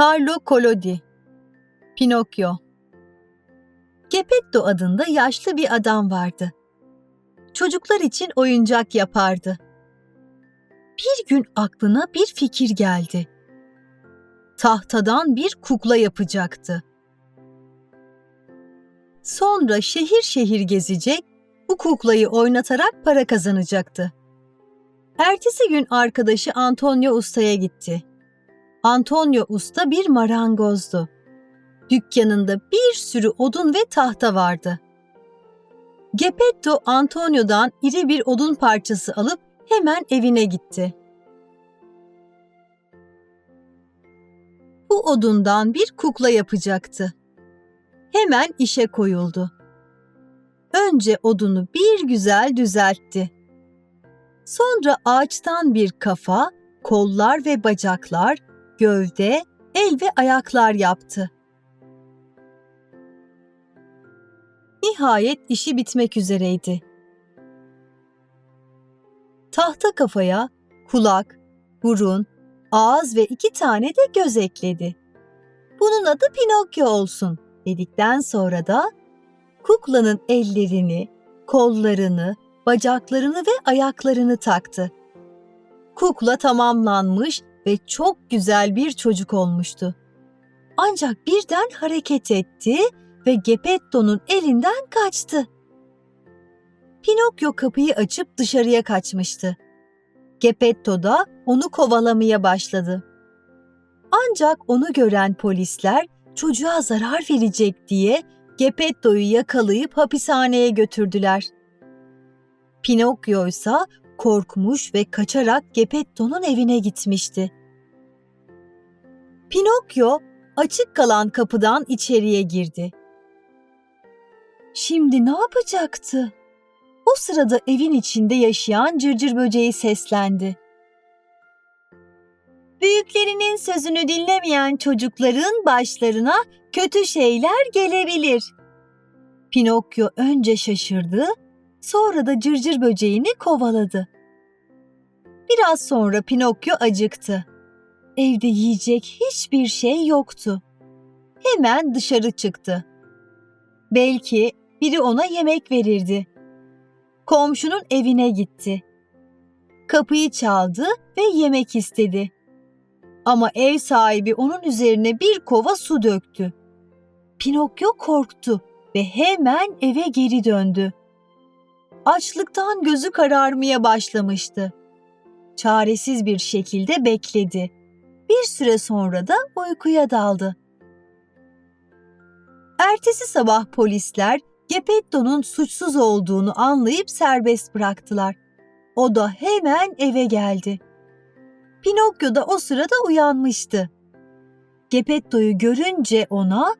Carlo Collodi Pinokyo Geppetto adında yaşlı bir adam vardı. Çocuklar için oyuncak yapardı. Bir gün aklına bir fikir geldi. Tahtadan bir kukla yapacaktı. Sonra şehir şehir gezecek, bu kuklayı oynatarak para kazanacaktı. Ertesi gün arkadaşı Antonio Usta'ya gitti. Antonio Usta bir marangozdu. Dükkanında bir sürü odun ve tahta vardı. Geppetto Antonio'dan iri bir odun parçası alıp hemen evine gitti. Bu odundan bir kukla yapacaktı. Hemen işe koyuldu. Önce odunu bir güzel düzeltti. Sonra ağaçtan bir kafa, kollar ve bacaklar, gövde, el ve ayaklar yaptı. Nihayet işi bitmek üzereydi. Tahta kafaya kulak, burun, ağız ve iki tane de göz ekledi. Bunun adı Pinokyo olsun dedikten sonra da kuklanın ellerini, kollarını, bacaklarını ve ayaklarını taktı. Kukla tamamlanmış ve çok güzel bir çocuk olmuştu. Ancak birden hareket etti ve Geppetto'nun elinden kaçtı. Pinokyo kapıyı açıp dışarıya kaçmıştı. Geppetto da onu kovalamaya başladı. Ancak onu gören polisler çocuğa zarar verecek diye Geppetto'yu yakalayıp hapishaneye götürdüler. Pinokyo ise korkmuş ve kaçarak Geppetto'nun evine gitmişti. Pinokyo açık kalan kapıdan içeriye girdi. Şimdi ne yapacaktı? O sırada evin içinde yaşayan cırcır böceği seslendi. Büyüklerinin sözünü dinlemeyen çocukların başlarına kötü şeyler gelebilir. Pinokyo önce şaşırdı, sonra da cırcır böceğini kovaladı. Biraz sonra Pinokyo acıktı. Evde yiyecek hiçbir şey yoktu. Hemen dışarı çıktı. Belki biri ona yemek verirdi. Komşunun evine gitti. Kapıyı çaldı ve yemek istedi. Ama ev sahibi onun üzerine bir kova su döktü. Pinokyo korktu ve hemen eve geri döndü. Açlıktan gözü kararmaya başlamıştı. Çaresiz bir şekilde bekledi. Bir süre sonra da uykuya daldı. Ertesi sabah polisler Geppetto'nun suçsuz olduğunu anlayıp serbest bıraktılar. O da hemen eve geldi. Pinokyo da o sırada uyanmıştı. Geppetto'yu görünce ona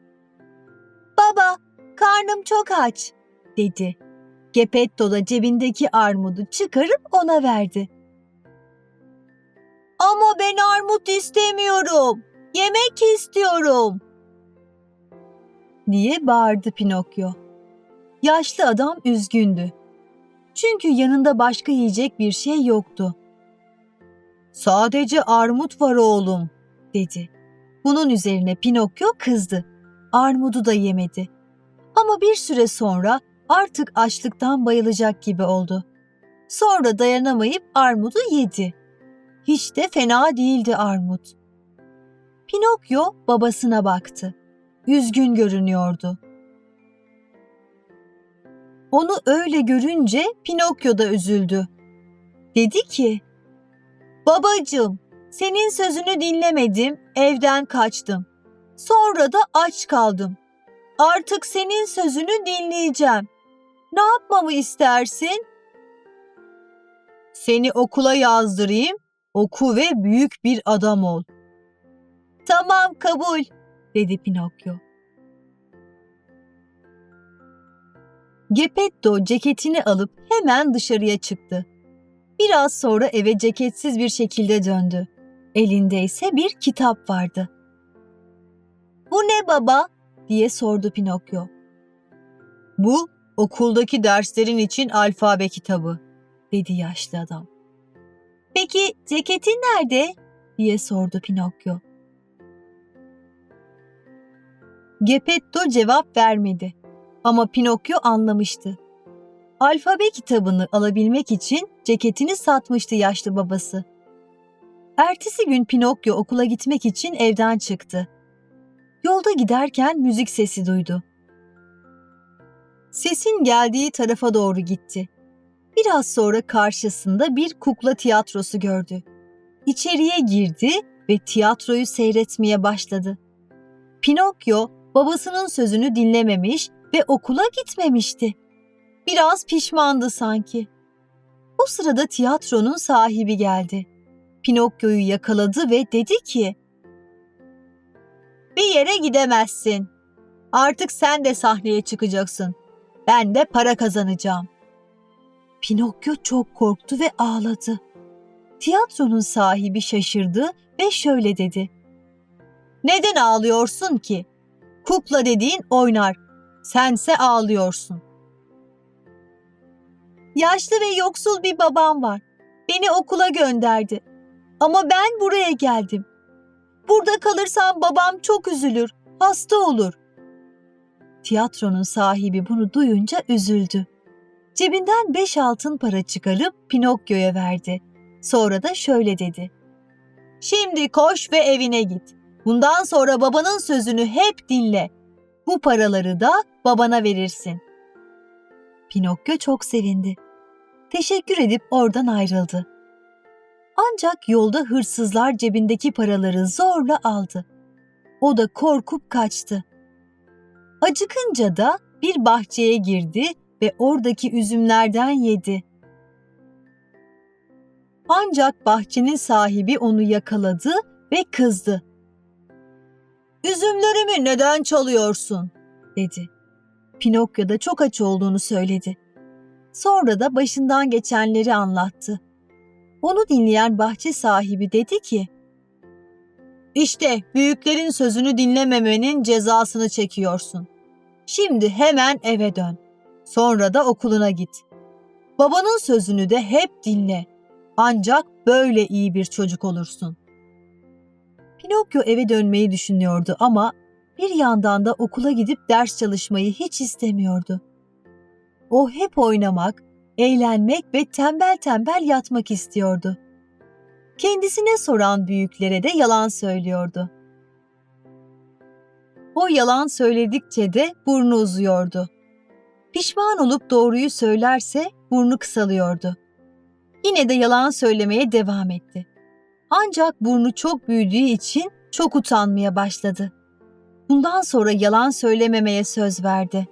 "Baba, karnım çok aç." dedi. Geppetto da cebindeki armudu çıkarıp ona verdi. "Ama ben armut istemiyorum. Yemek istiyorum." diye bağırdı Pinokyo. Yaşlı adam üzgündü. Çünkü yanında başka yiyecek bir şey yoktu. Sadece armut var oğlum, dedi. Bunun üzerine Pinokyo kızdı. Armudu da yemedi. Ama bir süre sonra artık açlıktan bayılacak gibi oldu. Sonra dayanamayıp armudu yedi. Hiç de fena değildi armut. Pinokyo babasına baktı. Üzgün görünüyordu. Onu öyle görünce Pinokyo da üzüldü. Dedi ki, Babacığım, senin sözünü dinlemedim, evden kaçtım. Sonra da aç kaldım. Artık senin sözünü dinleyeceğim. Ne yapmamı istersin? Seni okula yazdırayım, oku ve büyük bir adam ol. Tamam kabul, dedi Pinokyo. Geppetto ceketini alıp hemen dışarıya çıktı. Biraz sonra eve ceketsiz bir şekilde döndü. Elinde ise bir kitap vardı. "Bu ne baba?" diye sordu Pinokyo. "Bu okuldaki derslerin için alfabe kitabı." dedi yaşlı adam. "Peki ceketin nerede?" diye sordu Pinokyo. Geppetto cevap vermedi. Ama Pinokyo anlamıştı. Alfabe kitabını alabilmek için ceketini satmıştı yaşlı babası. Ertesi gün Pinokyo okula gitmek için evden çıktı. Yolda giderken müzik sesi duydu. Sesin geldiği tarafa doğru gitti. Biraz sonra karşısında bir kukla tiyatrosu gördü. İçeriye girdi ve tiyatroyu seyretmeye başladı. Pinokyo babasının sözünü dinlememiş ve okula gitmemişti. Biraz pişmandı sanki. O sırada tiyatronun sahibi geldi. Pinokyo'yu yakaladı ve dedi ki: "Bir yere gidemezsin. Artık sen de sahneye çıkacaksın. Ben de para kazanacağım." Pinokyo çok korktu ve ağladı. Tiyatronun sahibi şaşırdı ve şöyle dedi: "Neden ağlıyorsun ki? Kukla dediğin oynar. Sense ağlıyorsun." Yaşlı ve yoksul bir babam var. Beni okula gönderdi. Ama ben buraya geldim. Burada kalırsam babam çok üzülür, hasta olur. Tiyatronun sahibi bunu duyunca üzüldü. Cebinden beş altın para çıkarıp Pinokyo'ya verdi. Sonra da şöyle dedi. Şimdi koş ve evine git. Bundan sonra babanın sözünü hep dinle. Bu paraları da babana verirsin. Pinokyo çok sevindi. Teşekkür edip oradan ayrıldı. Ancak yolda hırsızlar cebindeki paraları zorla aldı. O da korkup kaçtı. Acıkınca da bir bahçeye girdi ve oradaki üzümlerden yedi. Ancak bahçenin sahibi onu yakaladı ve kızdı. Üzümlerimi neden çalıyorsun? dedi. Pinokyo da çok aç olduğunu söyledi. Sonra da başından geçenleri anlattı. Onu dinleyen bahçe sahibi dedi ki, İşte büyüklerin sözünü dinlememenin cezasını çekiyorsun. Şimdi hemen eve dön. Sonra da okuluna git. Babanın sözünü de hep dinle. Ancak böyle iyi bir çocuk olursun. Pinokyo eve dönmeyi düşünüyordu ama bir yandan da okula gidip ders çalışmayı hiç istemiyordu. O hep oynamak, eğlenmek ve tembel tembel yatmak istiyordu. Kendisine soran büyüklere de yalan söylüyordu. O yalan söyledikçe de burnu uzuyordu. Pişman olup doğruyu söylerse burnu kısalıyordu. Yine de yalan söylemeye devam etti. Ancak burnu çok büyüdüğü için çok utanmaya başladı. Bundan sonra yalan söylememeye söz verdi.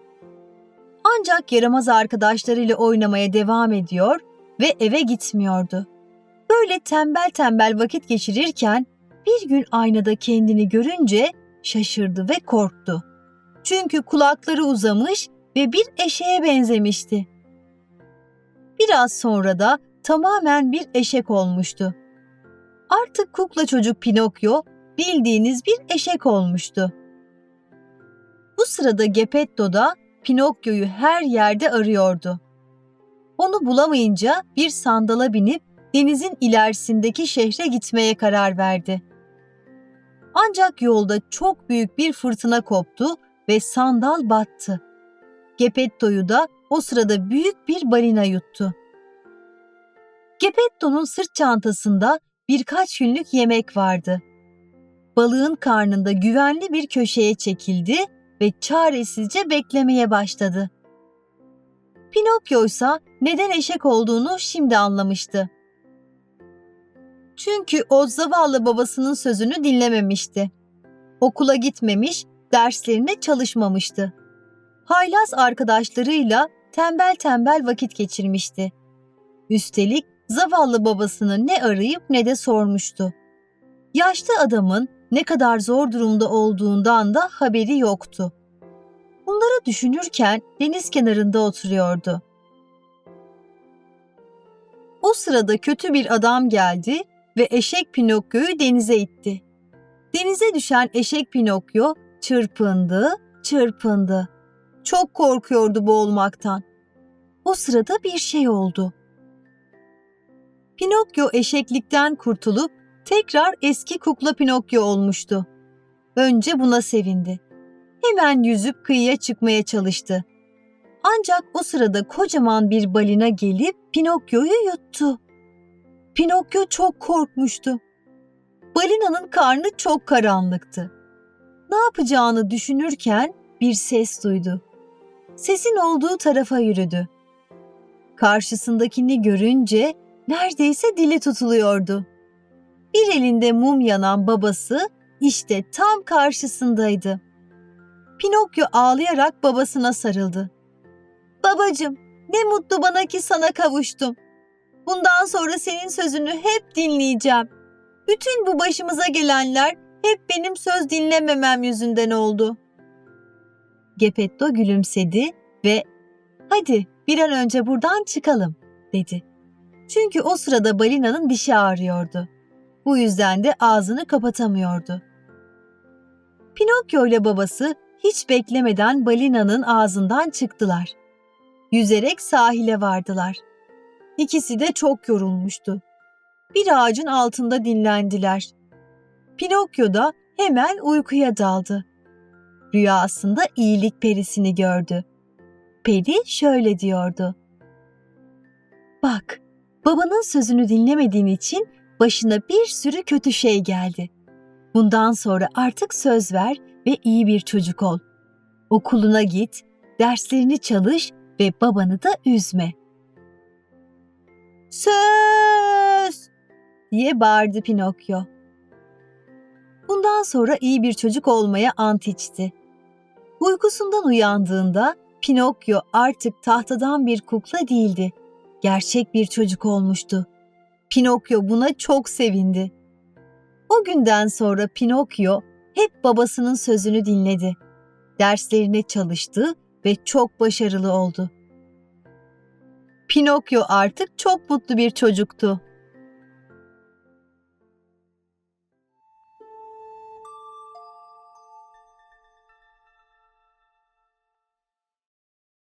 Ancak yaramaz arkadaşlarıyla oynamaya devam ediyor ve eve gitmiyordu. Böyle tembel tembel vakit geçirirken bir gün aynada kendini görünce şaşırdı ve korktu. Çünkü kulakları uzamış ve bir eşeğe benzemişti. Biraz sonra da tamamen bir eşek olmuştu. Artık kukla çocuk Pinokyo bildiğiniz bir eşek olmuştu. Bu sırada Geppetto da Pinokyo'yu her yerde arıyordu. Onu bulamayınca bir sandala binip denizin ilerisindeki şehre gitmeye karar verdi. Ancak yolda çok büyük bir fırtına koptu ve sandal battı. Geppetto'yu da o sırada büyük bir balina yuttu. Geppetto'nun sırt çantasında birkaç günlük yemek vardı. Balığın karnında güvenli bir köşeye çekildi ve çaresizce beklemeye başladı. Pinokyo ise neden eşek olduğunu şimdi anlamıştı. Çünkü o zavallı babasının sözünü dinlememişti. Okula gitmemiş, derslerine çalışmamıştı. Haylaz arkadaşlarıyla tembel tembel vakit geçirmişti. Üstelik zavallı babasını ne arayıp ne de sormuştu. Yaşlı adamın ne kadar zor durumda olduğundan da haberi yoktu. Bunları düşünürken deniz kenarında oturuyordu. O sırada kötü bir adam geldi ve eşek Pinokyo'yu denize itti. Denize düşen eşek Pinokyo çırpındı, çırpındı. Çok korkuyordu boğulmaktan. O sırada bir şey oldu. Pinokyo eşeklikten kurtulup tekrar eski kukla Pinokyo olmuştu. Önce buna sevindi. hemen yüzüp kıyıya çıkmaya çalıştı. Ancak o sırada kocaman bir balina gelip Pinokyo'yu yuttu. Pinokyo çok korkmuştu. Balinanın karnı çok karanlıktı. Ne yapacağını düşünürken bir ses duydu. Sesin olduğu tarafa yürüdü. Karşısındakini görünce neredeyse dili tutuluyordu. Bir elinde mum yanan babası işte tam karşısındaydı. Pinokyo ağlayarak babasına sarıldı. Babacım, ne mutlu bana ki sana kavuştum. Bundan sonra senin sözünü hep dinleyeceğim. Bütün bu başımıza gelenler hep benim söz dinlememem yüzünden oldu. Gepetto gülümsedi ve hadi bir an önce buradan çıkalım dedi. Çünkü o sırada balinanın dişi ağrıyordu. Bu yüzden de ağzını kapatamıyordu. Pinokyo ile babası hiç beklemeden balinanın ağzından çıktılar. Yüzerek sahile vardılar. İkisi de çok yorulmuştu. Bir ağacın altında dinlendiler. Pinokyo da hemen uykuya daldı. Rüyasında iyilik perisini gördü. Peri şöyle diyordu. Bak, babanın sözünü dinlemediğin için başına bir sürü kötü şey geldi. Bundan sonra artık söz ver ve iyi bir çocuk ol. Okuluna git, derslerini çalış ve babanı da üzme. Söz! diye bağırdı Pinokyo. Bundan sonra iyi bir çocuk olmaya ant içti. Uykusundan uyandığında Pinokyo artık tahtadan bir kukla değildi. Gerçek bir çocuk olmuştu. Pinokyo buna çok sevindi. O günden sonra Pinokyo hep babasının sözünü dinledi. Derslerine çalıştı ve çok başarılı oldu. Pinokyo artık çok mutlu bir çocuktu.